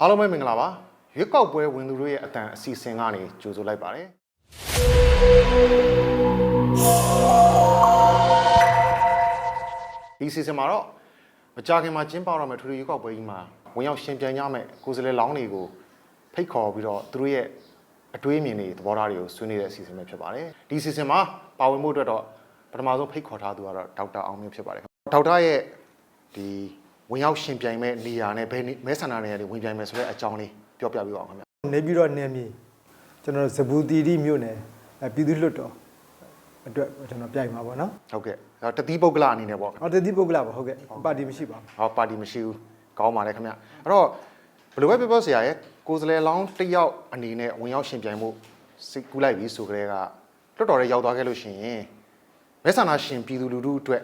အားလုံးပဲမင်္ဂလာပါရွေးကောက်ပွဲဝင်သူတို့ရဲ့အတန်အစီအစဉ်ကနေကြိုဆိုလိုက်ပါတယ်ဒီအစီအစဉ်မှာတော့မကြာခင်မှာကျင်းပတော့မယ့်ထူထူရွေးကောက်ပွဲကြီးမှာဝင်ရောက်ရှင်ပြိုင်ကြမယ့်ကိုယ်စားလှယ်လောင်းတွေကိုဖိတ်ခေါ်ပြီးတော့သူတို့ရဲ့အတွေးအမြင်တွေသဘောထားတွေကိုဆွေးနွေးတဲ့အစီအစဉ်ပဲဖြစ်ပါတယ်ဒီအစီအစဉ်မှာပါဝင်မှုအတွက်တော့ပထမဆုံးဖိတ်ခေါ်ထားသူကတော့ဒေါက်တာအောင်မြင့်ဖြစ်ပါတယ်ဒေါက်တာရဲ့ဒီ ဝင်ရောက်ရှင်ပြိုင်မဲ့နေရာနဲ့ဘယ်နေမဲဆန္ဒနေရာတွေဝင်ပြိုင်မယ်ဆိုတဲ့အကြောင်းလေးပြောပြပေးပါဦးခင်ဗျနေပြီးတော့နေမီကျွန်တော်ဇဘူတီတီမြို့နယ်အဲပြည်သူ့လွတ်တော်အတွက်ကျွန်တော်ပြိုင်မှာပေါ့နော်ဟုတ်ကဲ့အဲ့တော့တတိပုဂ္ဂလအနေနဲ့ပေါ့ခင်ဗျဟောတတိပုဂ္ဂလပါဟုတ်ကဲ့ပါတီမရှိပါဘူးဟောပါတီမရှိဘူးကောင်းပါလေခင်ဗျအဲ့တော့ဘယ်လိုပဲပြောပြောဆရာရဲ့ကိုယ်စားလှယ်လောင်းတစ်ယောက်အနေနဲ့ဝင်ရောက်ရှင်ပြိုင်မှုစိတ်ကူးလိုက်ပြီဆိုကြတဲ့ကတော်တော်လေးရောက်သွားခဲ့လို့ရှိရင်မဲဆန္ဒရှင်ပြည်သူလူထုအတွက်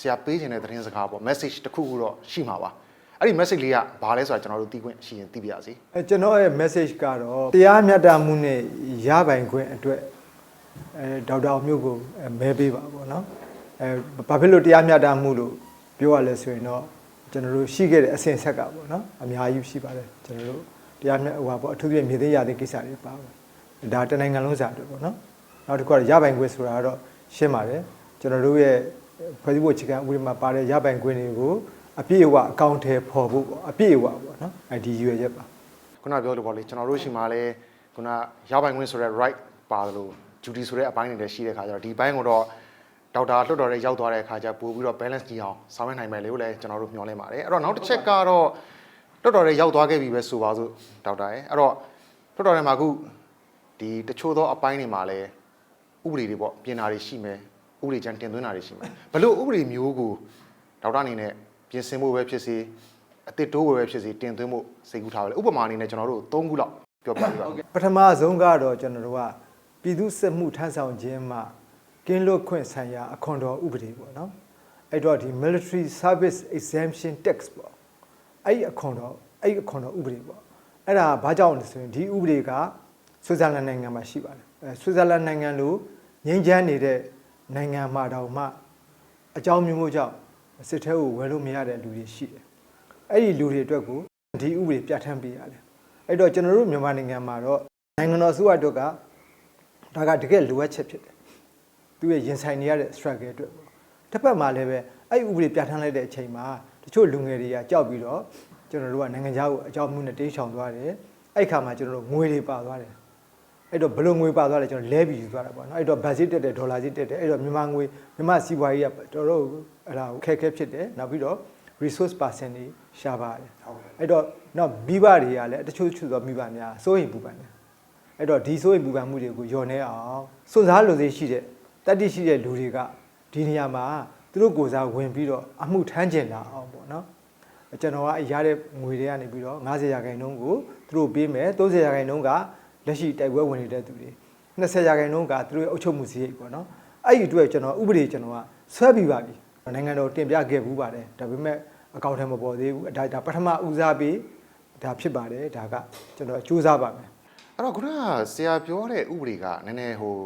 ဆရာပေးခြင်းတဲ့သတင်းစကားပေါ့ message တစ်ခုခုတော့ရှိမှာပါအဲ့ဒီ message လေးကဘာလဲဆိုတာကျွန်တော်တို့သိခွင့်ရှိရင်သိပြရစီအဲကျွန်တော်ရဲ့ message ကတော့တရားမျှတမှုနဲ့ရပိုင်ခွင့်အတွက်အဲဒေါက်တာအောင်မြို့ကိုအဲမဲပေးပါပေါ့နော်အဲဘာဖြစ်လို့တရားမျှတမှုလို့ပြောရလဲဆိုရင်တော့ကျွန်တော်တို့ရှိခဲ့တဲ့အစဉ်ဆက်ကပေါ့နော်အများကြီးရှိပါတယ်ကျွန်တော်တို့တရားမျှဟိုပါပေါ့အထူးသဖြင့်မြေသိမ်းရတဲ့ကိစ္စတွေပါပါတယ်ဒါတနိုင်ငံလုံးစာအတွက်ပေါ့နော်နောက်တစ်ခုကရပိုင်ခွင့်ဆိုတာကတော့ရှင်းပါတယ်ကျွန်တော်တို့ရဲ့ ဖွဲ့စည်းပုံအခြေခံဥပဒေမှာပါတဲ့ရပိုင်ခွင့်တွေကိုအပြည့်အဝအကောင့်ထဲပေါ်ဖို့ပေါ့အပြည့်အဝပေါ့နော်အဲဒီရွယ်ချက်ပါခုနပြောလို့ပေါ့လေကျွန်တော်တို့ရှိမှလည်းခုနရပိုင်ခွင့်ဆိုတဲ့ right ပါတယ်လို့ duty ဆိုတဲ့အပိုင်းတွေလည်းရှိတဲ့ခါကျတော့ဒီဘိုင်းကိုတော့ဒေါက်တာလွတ်တော်ရဲ့ရောက်သွားတဲ့အခါကျပို့ပြီးတော့ balance ကြည့်အောင်ဆောင်ရွက်နိုင်မယ်လို့လည်းကျွန်တော်တို့မျှော်လင့်ပါတယ်အဲ့တော့နောက်တစ်ချက်ကတော့လွတ်တော်ရဲ့ရောက်သွားခဲ့ပြီပဲဆိုပါစို့ဒေါက်တာရဲ့အဲ့တော့လွတ်တော်ရဲ့မှာအခုဒီတချို့သောအပိုင်းတွေမှာလည်းဥပဒေတွေပေါ့ပြင်တာတွေရှိမယ် ဥပဒေချမ်းတင်သွင်းတာတွေရှိမယ်ဘလို့ဥပဒေမျိုးကိုဒေါက်တာအနေနဲ့ပြင်ဆင်ဖို့ပဲဖြစ်စေအတစ်တိုးပဲဖြစ်စေတင်သွင်းဖို့စိတ်ကူးထားပါလေဥပမာအနေနဲ့ကျွန်တော်တို့၃ခုလောက်ပြောပြပြပါဦးပထမဆုံးကတော့ကျွန်တော်တို့ကပြည်သူစစ်မှုထမ်းဆောင်ခြင်းမှာကင်းလွတ်ခွင့်ဆိုင်ရာအခွန်တော်ဥပဒေပေါ့နော်အဲ့တော့ဒီ military service exemption tax ပေါ့အဲ့ဒီအခွန်တော်အဲ့ဒီအခွန်တော်ဥပဒေပေါ့အဲ့ဒါဘာကြောင့်လဲဆိုရင်ဒီဥပဒေကဆွစ်ဇာလန်နိုင်ငံမှာရှိပါတယ်အဲဆွစ်ဇာလန်နိုင်ငံလိုငြိမ်းချမ်းနေတဲ့ နိုင်ငံမှာတောင်မှအကြောင်းမျိုးမျိုးကြောင့်စစ်ထဲကိုဝယ်လို့မရတဲ့လူတွေရှိတယ်အဲ့ဒီလူတွေအတွက်ကိုဒီဥပဒေပြဋ္ဌာန်းပေးရတယ်အဲ့တော့ကျွန်တော်တို့မြန်မာနိုင်ငံမှာတော့နိုင်ငံတော်စုအတွက်ကဒါကတကယ်လိုအပ်ချက်ဖြစ်တယ်သူရဲ့ရင်ဆိုင်နေရတဲ့ struggle အတွက်ပေါ့တစ်ဖက်မှာလည်းပဲအဲ့ဒီဥပဒေပြဋ္ဌာန်းလိုက်တဲ့အချိန်မှာတချို့လူငယ်တွေကကြောက်ပြီးတော့ကျွန်တော်တို့ကနိုင်ငံခြားကိုအကြောင်းမှုနဲ့တင်းရှောင်သွားတယ်အဲ့ခါမှာကျွန်တော်တို့ငွေတွေပါသွားတယ် အဲ့တော့ဘယ်လိုငွေပါသွားလဲကျွန်တော်လဲပြီးယူသွားတာပေါ့နော်အဲ့တော့ဘတ်ဂျက်တက်တယ်ဒေါ်လာကြီးတက်တယ်အဲ့တော့မြန်မာငွေမြန်မာစီးပွားရေးကတော်တော်အဲ့ဒါခက်ခဲဖြစ်တယ်နောက်ပြီးတော့ resource person တွေရှားပါတယ်အဲ့တော့နောက်မိဘတွေကလည်းတချို့တချို့သောမိဘများစိုးရိမ်ပူပန်တယ်အဲ့တော့ဒီစိုးရိမ်ပူပန်မှုတွေကိုညှော်နေအောင်စွန့်စားလိုသေးရှိတဲ့တတ္တိရှိတဲ့လူတွေကဒီနေရာမှာသူတို့ကိုယ်စားဝင်ပြီးတော့အမှုထမ်းကျင်လာအောင်ပေါ့နော်ကျွန်တော်ကရတဲ့ငွေတွေကနေပြီးတော့90ရာခိုင်နှုန်းကိုသူတို့ပေးမယ်30ရာခိုင်နှုန်းက လက်ရှိတိုက်ပွဲဝင်နေတဲ့သူတွေ20ရာခိုင်နှုန်းကသူတို့ရဲ့အုပ်ချုပ်မှုစရိတ်ပေါ့နော်အဲ့ဒီအတွက်ကျွန်တော်ဥပဒေကျွန်တော်ကဆွဲပြီးပါပြီနိုင်ငံတော်တင်ပြခဲ့ဘူးပါတယ်ဒါပေမဲ့အကောင့်ထဲမပေါ်သေးဘူးဒါဒါပထမဦးစားပေးဒါဖြစ်ပါတယ်ဒါကကျွန်တော်စူးစမ်းပါမယ်အဲ့တော့ခုနကဆရာပြောတဲ့ဥပဒေကနည်းနည်းဟို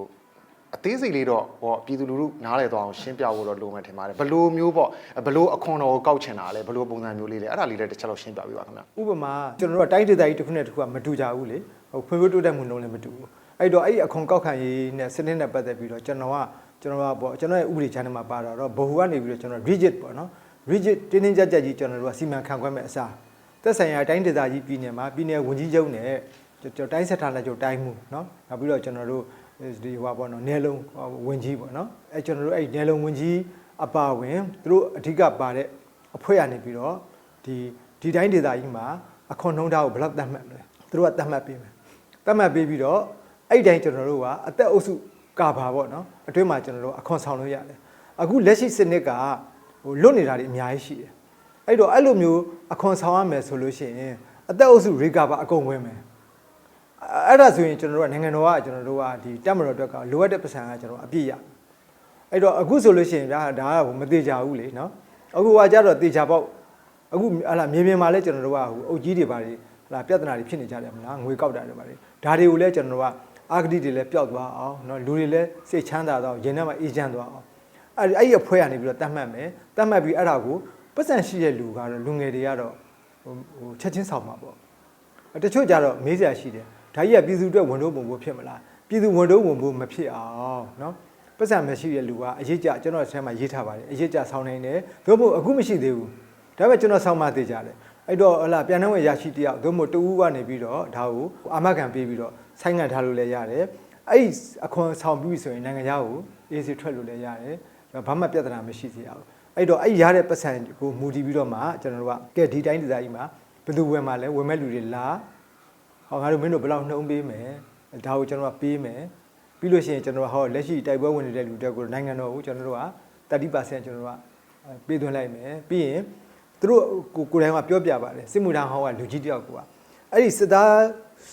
အသေးစိတ်လေးတော့ဟောပြည်သူလူထုနားလည်သွားအောင်ရှင်းပြဖို့တော့လိုမှထင်ပါတယ်ဘယ်လိုမျိုးပေါ့ဘယ်လိုအခွန်တော်ကိုကောက်ချင်တာလဲဘယ်လိုပုံစံမျိုးလေးလဲအဲ့ဒါလေးလည်းတစ်ချက်လောက်ရှင်းပြပေးပါခင်ဗျဥပမာကျွန်တော်တို့ကတိုင်းဒေသကြီးတစ်ခုနဲ့တစ်ခုကမတူကြဘူးလေ ဟိုဖွံ့ဖြိုးတိုးတက်မှုနှုန်းလည်းမတူဘူးအဲ့တော့အဲ့ဒီအခွန်ကောက်ခံရေးနဲ့စနစ်နဲ့ပတ်သက်ပြီးတော့ကျွန်တော်ကကျွန်တော်ကပေါ့ကျွန်တော်ရဲ့ဥပဒေချမ်းထဲမှာပါတော့ဘဟုကနေပြီးတော့ကျွန်တော် rigid ပေါ့နော် rigid တင်းတင်းကြပ်ကြပ်ကြီးကျွန်တော်တို့ကစီမံခန့်ခွဲမဲ့အစားသက်ဆိုင်ရာတိုင်းဒေသကြီးပြည်နယ်မှာပြည်နယ်ဝန်ကြီးချုပ်နဲ့ကျွန်တော်တိုင်းဆက်ထားလက်ချုပ်တိုင်းမှုနော်နောက်ပြီးတော့ကျွန်တော်တို့ဒီဟိုပေါ့နော်နယ်လုံးဝန်ကြီးပေါ့နော်အဲကျွန်တော်တို့အဲ့နယ်လုံးဝန်ကြီးအပါဝင်သူတို့အဓိကပါတဲ့အဖွဲ့ကနေပြီးတော့ဒီဒီတိုင်းဒေသကြီးမှာအခွန်နှုန်းထားကိုဘယ်လောက်တတ်မှတ်မလဲသူတို့ကတတ်မှတ်ပေးမယ် သတ်မှတ်ပေးပြီးတော့အဲ့ဒီတိုင်းကျွန်တော်တို့ကအသက်အုပ်စုကပါပေါ့နော်အတွင်းမှာကျွန်တော်တို့အခွန်ဆောင်လို့ရတယ်အခုလက်ရှိစနစ်ကဟိုလွတ်နေတာတွေအများကြီးရှိတယ်အဲ့တော့အဲ့လိုမျိုးအခွန်ဆောင်ရမယ်ဆိုလို့ရှိရင်အသက်အုပ်စုရေကပါအကုန်ဝင်မယ်အဲ့ဒါဆိုရင်ကျွန်တော်တို့ကနိုင်ငံတော်ကကျွန်တော်တို့ကဒီတက်မတော်အတွက်ကလိုအပ်တဲ့ပတ်စံကကျွန်တော်အပြည့်ရအဲ့တော့အခုဆိုလို့ရှိရင်ဗျာဒါကမသေးကြဘူးလေနော်အခုကကြတော့သေချာပေါက်အခုဟလာမြေပြင်မှာလည်းကျွန်တော်တို့ကဟိုအုပ်ကြီးတွေပါလေဟ လာပြဿနာတွေဖြစ်နေကြတယ်မလားငွေကောက်တာတွေပါလေဒါတွေကိုလည်းကျွန်တော်တို့ကအာဂတိတွေလည်းပျောက်သွားအောင်နော်လူတွေလည်းစိတ်ချမ်းသာသွားအောင်ရင်ထဲမှာအေးချမ်းသွားအောင်အဲ့ဒီအဲ့ဒီအဖွဲကနေပြီးတော့တတ်မှတ်မယ်တတ်မှတ်ပြီးအဲ့ဒါကိုပတ်စံရှိတဲ့လူကတော့လူငယ်တွေကတော့ဟိုဟိုချက်ချင်းဆောင်မှာပေါ့တချို့ကြတော့မေးစရာရှိတယ်ဒါကြီးကပြည်သူအတွက်ဝန်တော့ပုံဖို့ဖြစ်မလားပြည်သူဝန်တော့ဝန်ဖို့မဖြစ်အောင်နော်ပတ်စံမရှိတဲ့လူကအရေးကြကျွန်တော်ဆမ်းမှာရေးထားပါတယ်အရေးကြဆောင်းနိုင်တယ်သို့မဟုတ်အခုမရှိသေးဘူးဒါပေမဲ့ကျွန်တော်ဆောင်းမသေးကြတယ် အဲ့တော့ဟလာပြန်နှုံးရရှိတယောက်သို့မဟုတ်တူဦးကနေပြီးတော့ဒါကိုအာမခံပေးပြီးတော့ဆိုင်းငံ့ထားလို့လည်းရတယ်အဲ့အခွန်ဆောင်ပြီးဆိုရင်နိုင်ငံခြားကိုအေးစီထွက်လို့လည်းရတယ်ဘာမှပြဿနာမရှိစေရဘူးအဲ့တော့အဲ့ရတဲ့ပတ်စံကိုမူတည်ပြီးတော့မှကျွန်တော်တို့ကကဲဒီတိုင်းဒီဇိုင်းမှာဘယ်သူဝင်မှာလဲဝင်မဲ့လူတွေလားဟောငါတို့မင်းတို့ဘယ်လောက်နှုံးပေးမယ်ဒါကိုကျွန်တော်ကပေးမယ်ပြီးလို့ရှိရင်ကျွန်တော်ကဟောလက်ရှိတိုက်ပွဲဝင်နေတဲ့လူတွေကိုနိုင်ငံတော်ကိုကျွန်တော်တို့က30%ကျွန်တော်တို့ကပေးသွင်းလိုက်မယ်ပြီးရင် သူတို့ကိုကိုယ်တိုင်ကပြောပြပါတယ်စစ်မှုထမ်းဟောကလူကြီးတယောက်ကအဲ့ဒီစစ်သား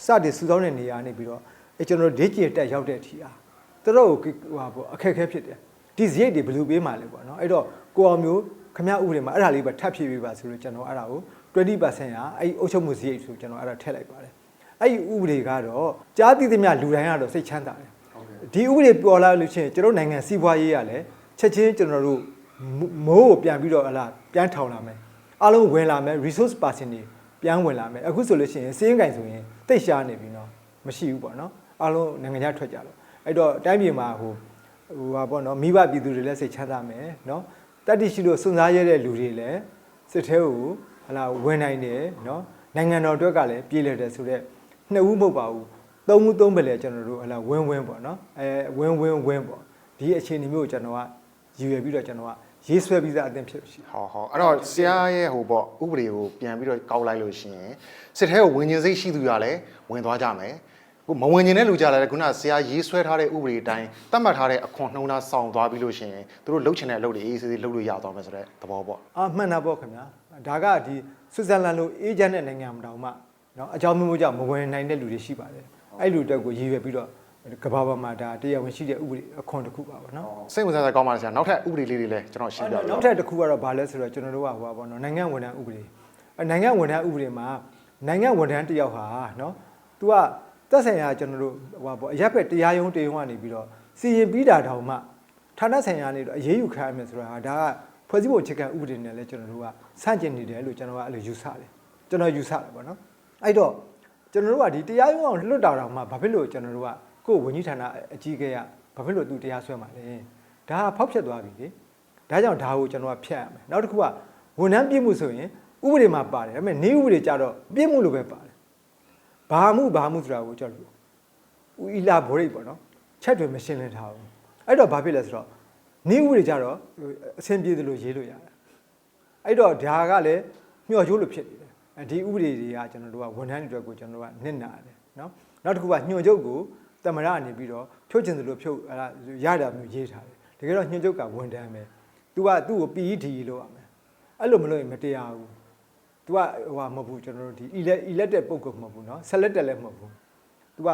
စတဲ့စူဆောင်းတဲ့နေရာနေပြီးတော့အဲကျွန်တော်တို့ဒေ့ကျတက်ရောက်တဲ့အထိအားသူတို့ကိုဟိုဟာပေါ့အခက်အခဲဖြစ်တယ်ဒီစရိတ်တွေဘယ်လိုပေးမှလဲပေါ့နော်အဲ့တော့ကိုအောင်မျိုးခမရဥပဒေမှာအဲ့ဒါလေးပဲထပ်ဖြည့်ပေးပါဆိုလို့ကျွန်တော်အဲ့ဒါကို20%ဟာအဲ့ဒီအုပ်ချုပ်မှုစရိတ်ဆိုကျွန်တော်အဲ့ဒါထည့်လိုက်ပါတယ်အဲ့ဒီဥပဒေကတော့ကြားသိသမျှလူတိုင်းကတော့စိတ်ချမ်းသာတယ်ဒီဥပဒေပေါ်လာလို့ရှိရင်ကျွန်တော်နိုင်ငံစီးပွားရေးရလဲချက်ချင်းကျွန်တော်တို့မိုးကိုပြန်ပြီးတော့ဟလာပြန်ထောင်လာမယ် အားလုံးဝင်လာမယ် resource person တွေပြန်ဝင်လာမယ်အခုဆိုလို့ရှိရင်စီးရင်ကင်ဆိုရင်တိတ်ရှားနေပြီနော်မရှိဘူးပေါ့နော်အားလုံးနိုင်ငံခြားထွက်ကြတော့အဲ့တော့တိုင်းပြည်မှာဟိုဟိုဟာပေါ့နော်မိဘပြည်သူတွေလည်းစိတ်ချမ်းသာမယ်နော်တတ္တိရှိလို့စွန့်စားရတဲ့လူတွေလည်းစစ်သေးကိုဟလာဝင်နိုင်တယ်နော်နိုင်ငံတော်အတွက်ကလည်းပြည်လဲတယ်ဆိုတော့နှစ်ဦးမဟုတ်ပါဘူးသုံးဦးသုံးပဲလေကျွန်တော်တို့ဟလာဝင်းဝင်းပေါ့နော်အဲဝင်းဝင်းဝင်းပေါ့ဒီအခြေအနေမျိုးကိုကျွန်တော်ကရည်ရွယ်ပြီးတော့ကျွန်တော်က ရေးဆွဲပြီးသားအသင်ဖြစ်ရှိ ဟောဟောအဲ့တော့ဆရာရဲ့ဟိုပေါ့ဥပဒေကိုပြန်ပြီးတော့ကောက်လိုက်လို့ရှိရင်စစ်ထဲကိုဝင်ကျင်စိတ်ရှိသူရလဲဝင်သွားကြမယ်ကိုမဝင်ကျင်တဲ့လူကြလည်းခုနဆရာရေးဆွဲထားတဲ့ဥပဒေအတိုင်းသတ်မှတ်ထားတဲ့အခွန်နှုံးသားဆောင်သွားပြီးလို့ရှိရင်သူတို့လှုပ်ချင်တဲ့အလုပ်တွေအေးအေးဆေးဆေးလုပ်လို့ရသွားမယ်ဆိုတဲ့သဘောပေါ့ အာမှန်တာပေါ့ခင်ဗျာဒါကဒီဆွစ်ဇာလန်လိုအေဂျင့်တဲ့နိုင်ငံမှာတောင်မှเนาะအကြောင်းမျိုးမျိုးကြောင့်မဝင်နိုင်တဲ့လူတွေရှိပါတယ်အဲ့လူတက်ကိုရည်ရွယ်ပြီးတော့ ကဘာပေါ်မှာဒါတရားဝင်ရှိတဲ့ဥပဒေအခွန်တစ်ခုပါပေါ့နော်စိတ်ဝင်စားစရာကောင်းပါလားဆရာနောက်ထပ်ဥပဒေလေးတွေလည်းကျွန်တော်ရှင်းပြပါဦးနောက်ထပ်တစ်ခုကတော့ဘာလဲဆိုတော့ကျွန်တော်တို့ကဟိုပါပေါ့နော်နိုင်ငံဝန်ထမ်းဥပဒေနိုင်ငံဝန်ထမ်းဥပဒေမှာနိုင်ငံဝန်ထမ်းတယောက်ဟာနော်သူကတက်ဆိုင်ရာကျွန်တော်တို့ဟိုပါပေါ့အရက်ပဲတရားရုံးတရားရုံးကနေပြီးတော့စီရင်ပြီးတာတောင်မှဌာနဆိုင်ရာနေတော့အရေးယူခံရမယ်ဆိုတာဟာဒါကဖွဲ့စည်းပုံအခြေခံဥပဒေနဲ့လည်းကျွန်တော်တို့ကဆန့်ကျင်နေတယ်လို့ကျွန်တော်ကအဲ့လိုယူဆတယ်ကျွန်တော်ယူဆတယ်ပေါ့နော်အဲ့တော့ကျွန်တော်တို့ကဒီတရားရုံးအောင်လွတ်တာတောင်မှဘာဖြစ်လို့ကျွန်တော်တို့က ကိုယ်ဝန်ကြီးဌာနအကြီးအကဲကဘာဖြစ်လို့သူတရားစွဲမှာလဲဒါကဖောက်ဖျက်သွားပြီလေဒါကြောင့်ဒါကိုကျွန်တော်ကဖျက်ရမယ်နောက်တစ်ခုကဝန်ထမ်းပြည့်မှုဆိုရင်ဥပဒေမှာပါတယ်ဒါပေမဲ့နေဥပဒေကြတော့ပြည့်မှုလို့ပဲပါတယ်ဘာမှုဘာမှုဆိုတာကိုကျွန်တော်ဦးအီလာဘိုရိတ်ပေါ့နော်ချက်တွေမရှင်းလင်းထားဘူးအဲ့တော့ဘာဖြစ်လဲဆိုတော့နေဥပဒေကြတော့အဆင်ပြေတယ်လို့ရေးလို့ရတယ်အဲ့တော့ဒါကလည်းမျှော်ကြိုးလို့ဖြစ်နေတယ်အဲဒီဥပဒေတွေကကျွန်တော်တို့ကဝန်ထမ်းတွေအတွက်ကိုကျွန်တော်တို့ကနစ်နာတယ်နော်နောက်တစ်ခုကညွှန်ချုပ်ကို တမရအနေပြီးတော့ဖြုတ်ချင်တယ်လို့ဖြုတ်အဲ့ဒါရတာမျိုးရေးထားတယ်တကယ်တော့ညွှန်ချုပ်ကဝန်ထမ်းပဲ तू ကသူ့ကို PED လို့ရမယ်အဲ့လိုမလုပ်ရင်မတရားဘူး तू ကဟိုဟာမဟုတ်ဘူးကျွန်တော်တို့ဒီ elect elected ပုဂ္ဂိုလ်မဟုတ်ဘူးเนาะ selected လည်းမဟုတ်ဘူး तू က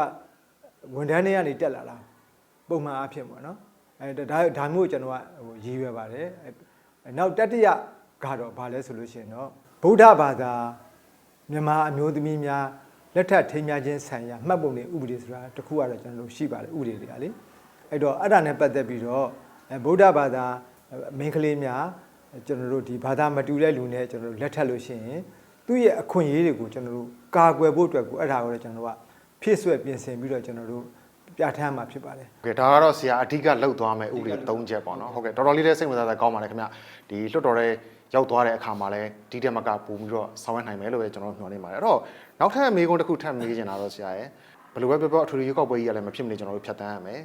ဝန်ထမ်းတွေကနေတက်လာတာပုံမှန်အားဖြင့်ပေါ့เนาะအဲဒါဒါမျိုးကျွန်တော်ကဟိုရည်ရွယ်ပါတယ်အဲနောက်တတိယကတော့ဗာလဲဆိုလို့ရှိရင်เนาะဗုဒ္ဓဘာသာမြန်မာအမျိုးသမီးများ လက်ထပ်ထိမ်းများခြင်းဆိုင်ရာမှတ်ပုံတွေဥပဒေဆိုတာတစ်ခုကတော့ကျွန်တော်တို့ရှိပါတယ်ဥပဒေတွေကလေအဲ့တော့အဲ့ဒါနဲ့ပတ်သက်ပြီးတော့အဲဗုဒ္ဓဘာသာမင်းကလေးများကျွန်တော်တို့ဒီဘာသာမတူတဲ့လူနဲ့ကျွန်တော်တို့လက်ထပ်လို့ရှိရင်သူ့ရဲ့အခွင့်အရေးတွေကိုကျွန်တော်တို့ကာကွယ်ဖို့အတွက်ကိုအဲ့ဒါကိုလည်းကျွန်တော်တို့ကဖြည့်ဆွက်ပြင်ဆင်ပြီးတော့ကျွန်တော်တို့ ပြဋ္ဌာန်းမှာဖြစ်ပါတယ်ဟုတ်ကဲ့ဒါကတော့ဆရာအဓိကလှုပ်သွားမယ်ဥပဒေ၃ချက်ပေါ့နော်ဟုတ်ကဲ့တော်တော်လေးလည်းစိတ်ဝင်စားစရာကောင်းပါတယ်ခင်ဗျဒီလွတ်တော်တဲ့ရောက်သွားတဲ့အခါမှာလည်းဒီတက်မကပုံပြီးတော့ဆောင်ရွက်နိုင်မယ်လို့ပဲကျွန်တော်မျှော်လင့်ပါတယ်အဲ့တော့နောက်ထပ်အမေကုန်းတစ်ခုထပ်မေးချင်တာတော့ဆရာရယ်ဘယ်လိုပဲပြောပြောအထူးရွေးကောက်ပွဲကြီးကလည်းမဖြစ်မနေကျွန်တော်တို့ဖြတ်တန်းရမယ်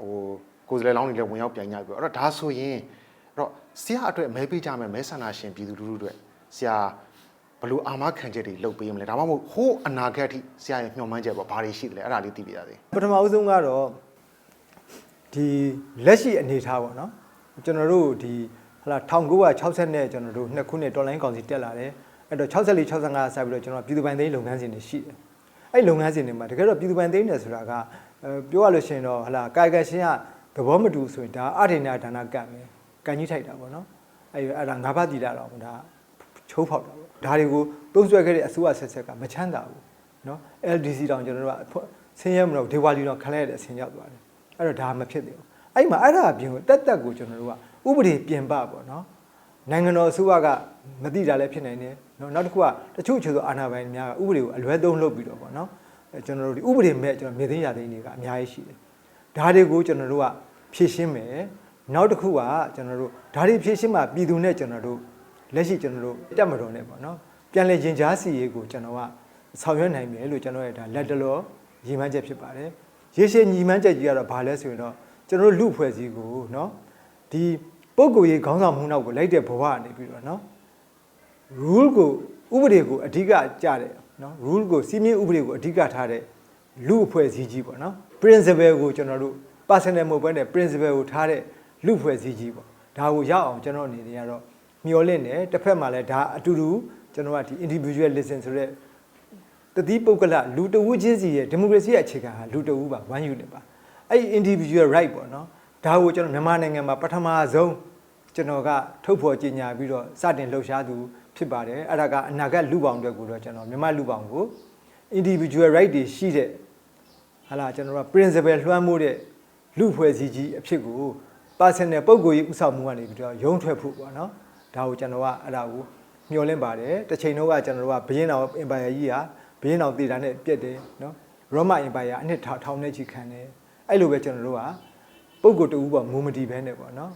ဟိုကိုယ်စားလှယ်လောင်းတွေလည်းဝင်ရောက်ပြိုင်ကြပြီအဲ့တော့ဒါဆိုရင်အဲ့တော့ဆရာအတွက်မဲပေးကြမယ်မဲဆန္ဒရှင်ပြည်သူလူထုအတွက်ဆရာ ဘယ်လိုအာမခံချက်တွေလုပ်ပေးမလဲဒါမှမဟုတ်ဟိုးအနာဂတ်အထိဆရာရဲ့မျှော်မှန်းချက်ပေါ့ဘာတွေရှိတယ်လဲအဲ့ဒါလေးသိပြရစေပထမအဦးဆုံးကတော့ဒီလက်ရှိအနေထားပေါ့နော်ကျွန်တော်တို့ဒီဟလာ1960နဲ့ကျွန်တော်တို့နှစ်ခုနှစ်တော်လိုင်းကောင်စီတက်လာတယ်အဲ့တော့64 65ဆက်ပြီးတော့ကျွန်တော်ပြည်သူပိုင်သိန်းလုပ်ငန်းစဉ်တွေရှိတယ်အဲ့လုပ်ငန်းစဉ်တွေမှာတကယ်တော့ပြည်သူပိုင်သိန်းတယ်ဆိုတာကအဲပြောရလို့ရှိရင်တော့ဟလာကာယကရှင်ကသဘောမတူဆိုရင်ဒါအထေနာဒါနကတ်မယ်ကန်ကြီးထိုက်တာပေါ့နော်အဲ့အဲ့ဒါငါးပါးတီလာတော့ဒါ ချိုးဖောက်တာပေါ့ဒါတွေကိုသုံးဆွဲခဲ့တဲ့အစိုးရဆက်ဆက်ကမချမ်းသာဘူးနော် LDC တောင်ကျွန်တော်တို့ကဆင်းရဲမလို့ဒေဝါလီတော့ခလဲရတဲ့အဆင်းရောက်သွားတယ်အဲ့တော့ဒါမဖြစ်သေးဘူးအဲ့မှာအဲ့ဒါအပြင်ကိုတက်တက်ကိုကျွန်တော်တို့ကဥပဒေပြင်ပပေါ့နော်နိုင်ငံတော်အစိုးရကမသိတာလည်းဖြစ်နိုင်တယ်နော်နောက်တစ်ခုကတချို့ချို့သောအာဏာပိုင်များကဥပဒေကိုအလွဲသုံးလုပ်ပြီးတော့ပေါ့နော်အဲကျွန်တော်တို့ဒီဥပဒေမဲ့ကျွန်တော်မြေသိမ်းရသိမ်းတွေကအများကြီးရှိတယ်ဒါတွေကိုကျွန်တော်တို့ကဖြည့်ရှင်းမယ်နောက်တစ်ခုကကျွန်တော်တို့ဒါတွေဖြည့်ရှင်းမှပြည်သူနဲ့ကျွန်တော်တို့ လက်ရှိကျွန်တော်တို့တက်မတော်နဲ့ပေါ့နော်ပြန်လည်ရင်ကြားစီရေးကိုကျွန်တော်ကဆောင်ရွက်နိုင်မယ်လို့ကျွန်တော်ရဲ့ဒါလက်တလောရည်မှန်းချက်ဖြစ်ပါတယ်ရေရှည်ညီမှန်းချက်ကြီးကတော့ဘာလဲဆိုရင်တော့ကျွန်တော်တို့လူဖွဲ့စည်းကိုနော်ဒီပုံကိုယ်ရေးခေါင်းဆောင်မှုနောက်ကိုလိုက်တဲ့ဘဝကနေပြီးတော့နော် rule ကိုဥပဒေကိုအဓိကကြတယ်နော် rule ကိုစီမင်းဥပဒေကိုအဓိကထားတဲ့လူအဖွဲ့အစည်းကြီးပေါ့နော် principle ကိုကျွန်တော်တို့ personal မဟုတ်ဘဲနဲ့ principle ကိုထားတဲ့လူအဖွဲ့အစည်းကြီးပေါ့ဒါကိုရောက်အောင်ကျွန်တော်အနေနဲ့ကတော့ မျှော်လင့်တယ်တစ်ဖက်မှာလည်းဒါအတူတူကျွန်တော်ကဒီ individualism ဆိုတဲ့တတိပုဂ္ဂလလူတဝူးချင်းစီရဲ့ဒီမိုကရေစီရဲ့အခြေခံဟာလူတဝူးပါ one unit ပါအဲ့ဒီ individual right ပေါ့နော်ဒါကိုကျွန်တော်မြန်မာနိုင်ငံမှာပထမဆုံးကျွန်တော်ကထုတ်ဖော်ကြေညာပြီးတော့စတင်လှုပ်ရှားသူဖြစ်ပါတယ်အဲ့ဒါကအနာဂတ်လူပေါင်းအတွက်ကိုတော့ကျွန်တော်မြန်မာလူပေါင်းကို individual right တွေရှိတဲ့ဟာလာကျွန်တော်က principle လွှမ်းမိုးတဲ့လူဖွဲ့စည်းကြီးအဖြစ်ကို personal ပုံကိုယ်ရေးဥဆောင်မှုကနေပြီးတော့ရုံးထွက်ဖို့ပေါ့နော် ဒါကိုကျွန်တော်ကအဲ့ဒါကိုမျှော်လင့်ပါတယ်တစ်ချိန်တော့ကကျွန်တော်တို့ကဘရင်တော် empire ကြီးဟာဘရင်တော်တည်တာနဲ့ပြက်တယ်နော် Roman empire အနှစ်ထောင်ထောင်နဲ့ချီခံတယ်အဲ့လိုပဲကျွန်တော်တို့ကပုံကိုယ်တူပေါ့မူမတီပဲနဲ့ပေါ့နော်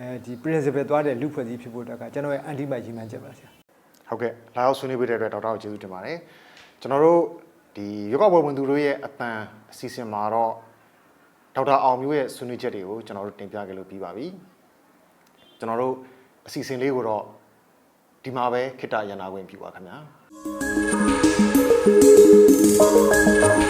အဲဒီ principle သွားတဲ့လူဖွဲ့စည်းဖြစ်ဖို့အတွက်ကကျွန်တော်ရဲ့ anti မကြီးမှန်းချက်ပါဆရာဟုတ်ကဲ့လာရောက်ဆွေးနွေးပေးတဲ့အတွက်ဒေါက်တာကိုကျေးဇူးတင်ပါတယ်ကျွန်တော်တို့ဒီရွက်ကောက်ပွဲဝင်သူတို့ရဲ့အတန်အစီအစဉ်မှာတော့ဒေါက်တာအောင်မျိုးရဲ့ဆွေးနွေးချက်တွေကိုကျွန်တော်တို့တင်ပြခဲ့လို့ပြီးပါပြီကျွန်တော်တို့ အစီအစဉ်လေးကိုတော့ဒီမှာပဲခိတ္တရန်နာခွင့်ပြုပါခင်ဗျာ